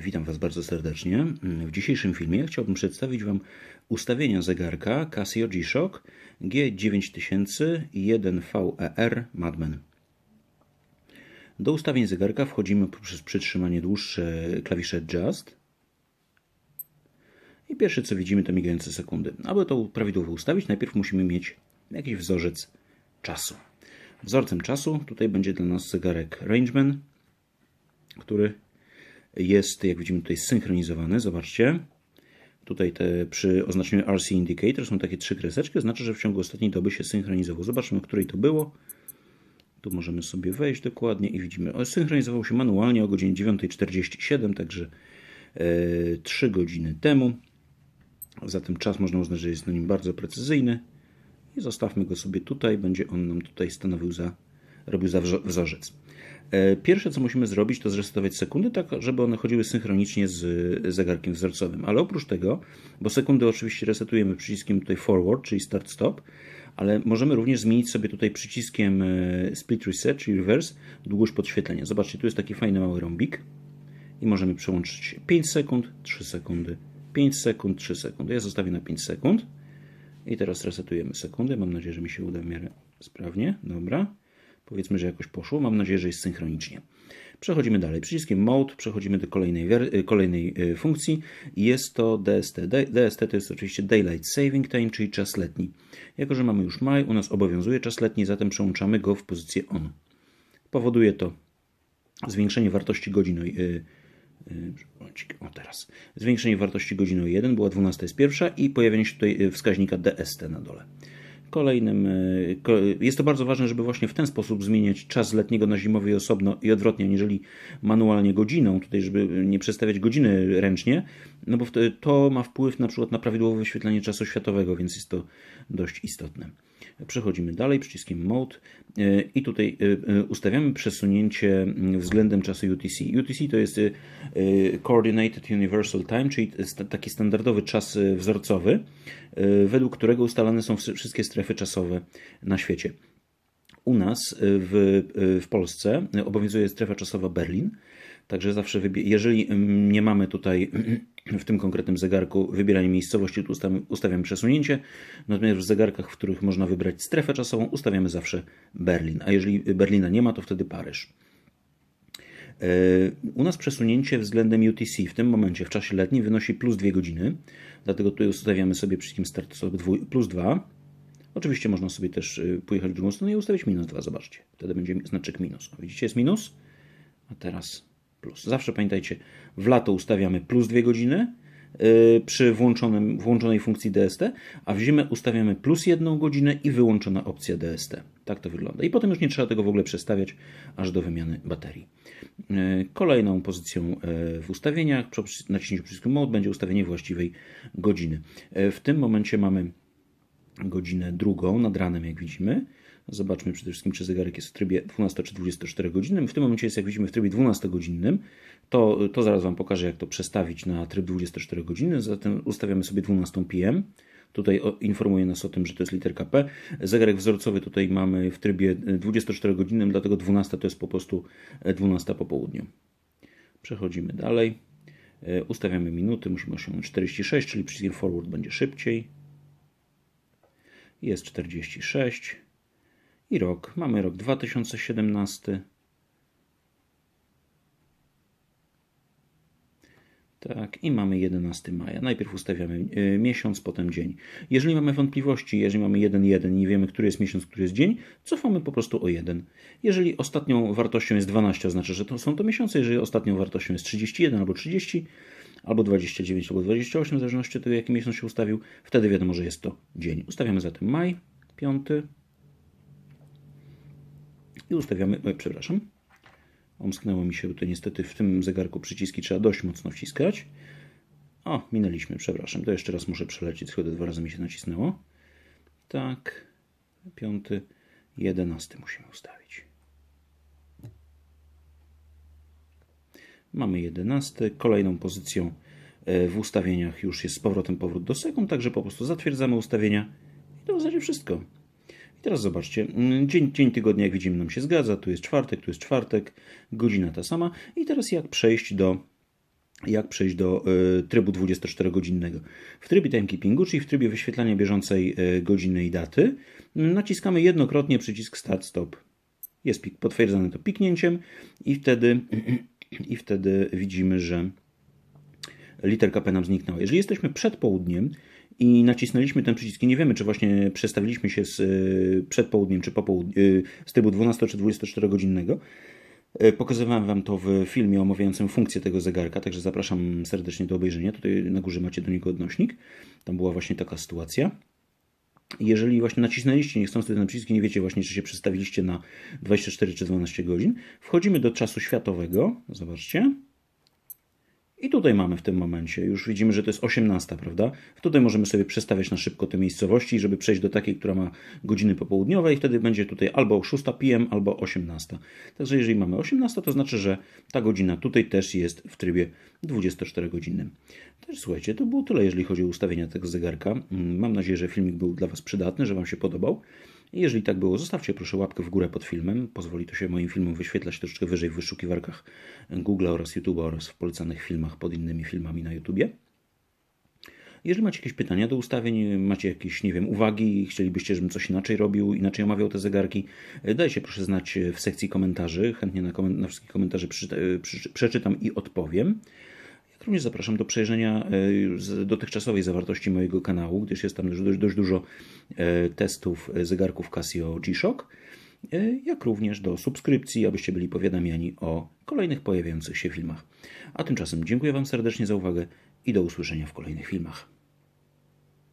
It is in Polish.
Witam Was bardzo serdecznie. W dzisiejszym filmie chciałbym przedstawić Wam ustawienia zegarka Casio G-Shock G9001VER Madman. Do ustawień zegarka wchodzimy poprzez przytrzymanie dłuższe klawisze Adjust. I pierwsze co widzimy to migające sekundy. Aby to prawidłowo ustawić, najpierw musimy mieć jakiś wzorzec czasu. Wzorcem czasu tutaj będzie dla nas zegarek Rangeman, który jest, jak widzimy, tutaj zsynchronizowany. Zobaczcie. Tutaj te, przy oznaczeniu RC Indicator są takie trzy kreseczki, znaczy, że w ciągu ostatniej doby się synchronizował. Zobaczmy, o której to było. Tu możemy sobie wejść dokładnie i widzimy, o, synchronizował się manualnie o godzinie 9.47, także e, 3 godziny temu. Zatem czas można uznać, że jest na nim bardzo precyzyjny. I zostawmy go sobie tutaj, będzie on nam tutaj stanowił za, robił za wzorzec. E, pierwsze, co musimy zrobić, to zresetować sekundy, tak żeby one chodziły synchronicznie z zegarkiem wzorcowym. Ale oprócz tego, bo sekundy oczywiście resetujemy przyciskiem tutaj forward, czyli start stop, ale możemy również zmienić sobie tutaj przyciskiem e, split reset, czyli reverse, długość podświetlenia. Zobaczcie, tu jest taki fajny mały rąbik i możemy przełączyć 5 sekund, 3 sekundy, 5 sekund, 3 sekundy. Ja zostawię na 5 sekund i teraz resetujemy sekundy. Mam nadzieję, że mi się uda w miarę sprawnie. Dobra. Powiedzmy, że jakoś poszło. Mam nadzieję, że jest synchronicznie. Przechodzimy dalej. Przyciskiem Mode przechodzimy do kolejnej, y, kolejnej y, funkcji. Jest to DST. DST to jest oczywiście Daylight Saving Time, czyli czas letni. Jako, że mamy już maj, u nas obowiązuje czas letni, zatem przełączamy go w pozycję ON. Powoduje to zwiększenie wartości godzin y, o teraz. Zwiększenie wartości godziny o 1, była 12 jest pierwsza i pojawienie się tutaj wskaźnika DST na dole. Kolejnym, e, jest to bardzo ważne, żeby właśnie w ten sposób zmieniać czas letniego na zimowy osobno i odwrotnie, aniżeli manualnie godziną, tutaj żeby nie przestawiać godziny ręcznie, no bo to ma wpływ na przykład na prawidłowe wyświetlenie czasu światowego, więc jest to dość istotne. Przechodzimy dalej przyciskiem Mode e, i tutaj e, ustawiamy przesunięcie względem czasu UTC. UTC to jest Coordinated Universal Time, czyli taki standardowy czas wzorcowy, według którego ustalane są wszystkie strefy czasowe na świecie. U nas w, w Polsce obowiązuje strefa czasowa Berlin, także zawsze, jeżeli nie mamy tutaj w tym konkretnym zegarku wybierania miejscowości, tu ustawiamy przesunięcie, natomiast w zegarkach, w których można wybrać strefę czasową, ustawiamy zawsze Berlin, a jeżeli Berlina nie ma, to wtedy Paryż. E, u nas przesunięcie względem UTC w tym momencie w czasie letnim wynosi plus 2 godziny, dlatego tutaj ustawiamy sobie przyciskiem start plus 2. Oczywiście można sobie też y, pojechać w drugą stronę i ustawić minus 2, zobaczcie. Wtedy będzie znaczek minus. widzicie, jest minus, a teraz plus. Zawsze pamiętajcie, w lato ustawiamy plus 2 godziny yy, przy włączonym, włączonej funkcji DST, a w zimę ustawiamy plus 1 godzinę i wyłączona opcja DST. Tak to wygląda. I potem już nie trzeba tego w ogóle przestawiać aż do wymiany baterii. Yy, kolejną pozycją yy, w ustawieniach, przy naciśnięciu przycisku Mode będzie ustawienie właściwej godziny. W tym momencie mamy godzinę drugą nad ranem, jak widzimy. Zobaczmy przede wszystkim, czy zegarek jest w trybie 12 czy 24 godzinnym. W tym momencie jest, jak widzimy, w trybie 12-godzinnym. To, to zaraz Wam pokażę, jak to przestawić na tryb 24 godziny. Zatem ustawiamy sobie 12 PM. Tutaj informuje nas o tym, że to jest literka P. Zegarek wzorcowy tutaj mamy w trybie 24-godzinnym, dlatego 12 to jest po prostu 12 po południu. Przechodzimy dalej. E, ustawiamy minuty, musimy osiągnąć 46, czyli przyciskiem forward będzie szybciej jest 46 i rok. Mamy rok 2017. Tak, i mamy 11 maja. Najpierw ustawiamy y, miesiąc, potem dzień. Jeżeli mamy wątpliwości, jeżeli mamy 1,1 i nie wiemy, który jest miesiąc, który jest dzień, cofamy po prostu o 1. Jeżeli ostatnią wartością jest 12, oznacza, że to są to miesiące. Jeżeli ostatnią wartością jest 31 albo 30, albo 29, albo 28, w zależności od tego, jaki miesiąc się ustawił. Wtedy wiadomo, że jest to dzień. Ustawiamy zatem maj, 5 i ustawiamy, e, przepraszam, omsknęło mi się tutaj niestety w tym zegarku przyciski trzeba dość mocno wciskać. O, minęliśmy, przepraszam, to jeszcze raz muszę przelecieć, chyba dwa razy mi się nacisnęło. Tak, 5, 11 musimy ustawić. Mamy 11. Kolejną pozycją e, w ustawieniach już jest z powrotem powrót do sekund, także po prostu zatwierdzamy ustawienia i to w zasadzie wszystko. I teraz zobaczcie, mm, dzień, dzień tygodnia jak widzimy nam się zgadza, tu jest czwartek, tu jest czwartek, godzina ta sama i teraz jak przejść do jak przejść do y, trybu 24-godzinnego. W trybie timekeepingu, czyli w trybie wyświetlania bieżącej y, godziny i daty, y, naciskamy jednokrotnie przycisk Start Stop. Jest pik, potwierdzone to piknięciem i wtedy, i wtedy widzimy, że literka P nam zniknęła. Jeżeli jesteśmy przed południem i nacisnęliśmy ten przycisk i nie wiemy, czy właśnie przestawiliśmy się z y, przed południem, czy po południu, y, z trybu 12 czy 24 godzinnego, y, Pokazywałem Wam to w filmie omawiającym funkcję tego zegarka, także zapraszam serdecznie do obejrzenia. Tutaj na górze macie do niego odnośnik. Tam była właśnie taka sytuacja. Jeżeli właśnie nacisnęliście niechcący ten przycisk i nie wiecie właśnie, czy się przestawiliście na 24 czy 12 godzin, wchodzimy do czasu światowego. Zobaczcie. I tutaj mamy w tym momencie, już widzimy, że to jest 18, prawda? Tutaj możemy sobie przestawiać na szybko te miejscowości, żeby przejść do takiej, która ma godziny popołudniowe i wtedy będzie tutaj albo 6 PM, albo 18. Także jeżeli mamy 18, to znaczy, że ta godzina tutaj też jest w trybie 24-godzinnym. Też słuchajcie, to było tyle, jeżeli chodzi o ustawienia tego zegarka. Mm, Mam nadzieję, że filmik był dla Was przydatny, że Wam się podobał. Jeżeli tak było, zostawcie proszę łapkę w górę pod filmem. Pozwoli to się moim filmom wyświetlać troszeczkę wyżej w wyszukiwarkach Google oraz YouTube oraz w polecanych filmach pod innymi filmami na YouTubie. Jeżeli macie jakieś pytania do ustawień, macie jakieś, nie wiem, uwagi, chcielibyście, żebym coś inaczej robił, inaczej omawiał te zegarki, dajcie proszę znać w sekcji komentarzy. Chętnie na, na wszystkie komentarze przeczyta- przeczy- przeczytam i odpowiem. Jak również zapraszam do przejrzenia e, dotychczasowej zawartości mojego kanału, gdyż jest tam dość, dość dużo e, testów zegarków Casio G-Shock, e, jak również do subskrypcji, abyście byli powiadamiani o kolejnych pojawiających się filmach. A tymczasem dziękuję Wam serdecznie za uwagę i do usłyszenia w kolejnych filmach.